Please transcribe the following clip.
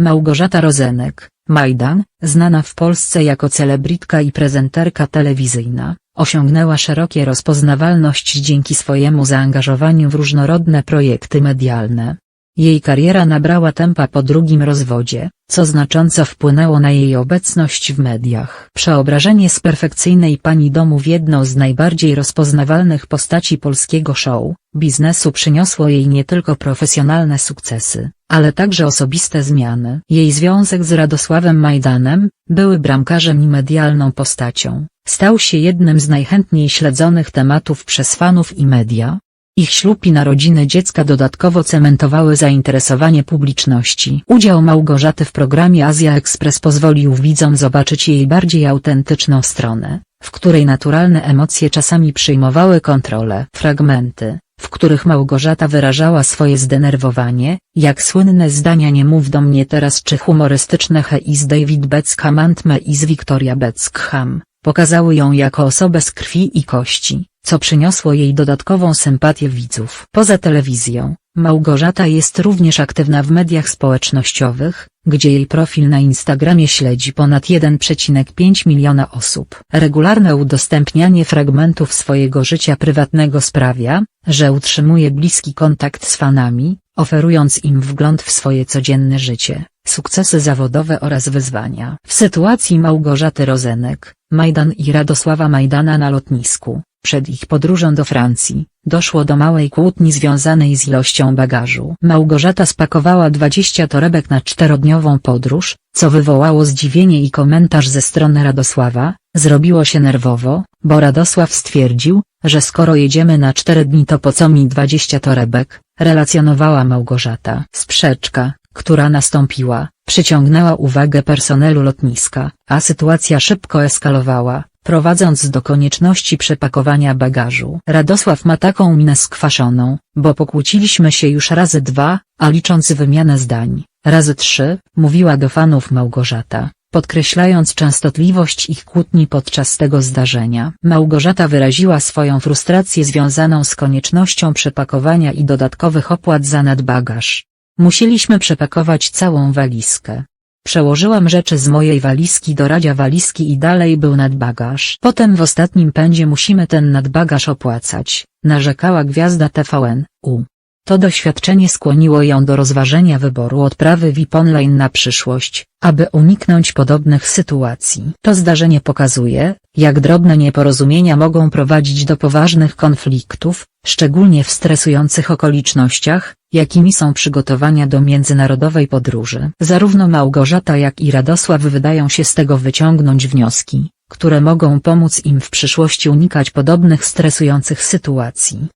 Małgorzata Rozenek, Majdan, znana w Polsce jako celebrytka i prezenterka telewizyjna, osiągnęła szerokie rozpoznawalność dzięki swojemu zaangażowaniu w różnorodne projekty medialne. Jej kariera nabrała tempa po drugim rozwodzie, co znacząco wpłynęło na jej obecność w mediach. Przeobrażenie z perfekcyjnej pani domu w jedną z najbardziej rozpoznawalnych postaci polskiego show, biznesu przyniosło jej nie tylko profesjonalne sukcesy, ale także osobiste zmiany. Jej związek z Radosławem Majdanem, były bramkarzem i medialną postacią, stał się jednym z najchętniej śledzonych tematów przez fanów i media, ich ślub i narodziny dziecka dodatkowo cementowały zainteresowanie publiczności. Udział Małgorzaty w programie Azja Express pozwolił widzom zobaczyć jej bardziej autentyczną stronę, w której naturalne emocje czasami przyjmowały kontrolę. Fragmenty, w których Małgorzata wyrażała swoje zdenerwowanie, jak słynne zdania nie mów do mnie teraz czy humorystyczne He is David Beckham and me is Victoria Beckham, pokazały ją jako osobę z krwi i kości co przyniosło jej dodatkową sympatię widzów. Poza telewizją, Małgorzata jest również aktywna w mediach społecznościowych, gdzie jej profil na Instagramie śledzi ponad 1,5 miliona osób. Regularne udostępnianie fragmentów swojego życia prywatnego sprawia, że utrzymuje bliski kontakt z fanami, oferując im wgląd w swoje codzienne życie, sukcesy zawodowe oraz wyzwania. W sytuacji Małgorzaty Rozenek, Majdan i Radosława Majdana na lotnisku, przed ich podróżą do Francji, doszło do małej kłótni związanej z ilością bagażu. Małgorzata spakowała 20 torebek na czterodniową podróż, co wywołało zdziwienie i komentarz ze strony Radosława, zrobiło się nerwowo, bo Radosław stwierdził, że skoro jedziemy na 4 dni to po co mi 20 torebek, relacjonowała Małgorzata. Sprzeczka, która nastąpiła, przyciągnęła uwagę personelu lotniska, a sytuacja szybko eskalowała, prowadząc do konieczności przepakowania bagażu. Radosław ma taką minę skwaszoną, bo pokłóciliśmy się już razy dwa, a licząc wymianę zdań, razy trzy, mówiła do fanów Małgorzata, podkreślając częstotliwość ich kłótni podczas tego zdarzenia. Małgorzata wyraziła swoją frustrację związaną z koniecznością przepakowania i dodatkowych opłat za nadbagaż. Musieliśmy przepakować całą walizkę. Przełożyłam rzeczy z mojej walizki do radzia walizki i dalej był nadbagaż. Potem w ostatnim pędzie musimy ten nadbagaż opłacać, narzekała gwiazda TVN, U. To doświadczenie skłoniło ją do rozważenia wyboru odprawy VIP online na przyszłość, aby uniknąć podobnych sytuacji. To zdarzenie pokazuje, jak drobne nieporozumienia mogą prowadzić do poważnych konfliktów, szczególnie w stresujących okolicznościach, jakimi są przygotowania do międzynarodowej podróży. Zarówno Małgorzata jak i Radosław wydają się z tego wyciągnąć wnioski, które mogą pomóc im w przyszłości unikać podobnych stresujących sytuacji.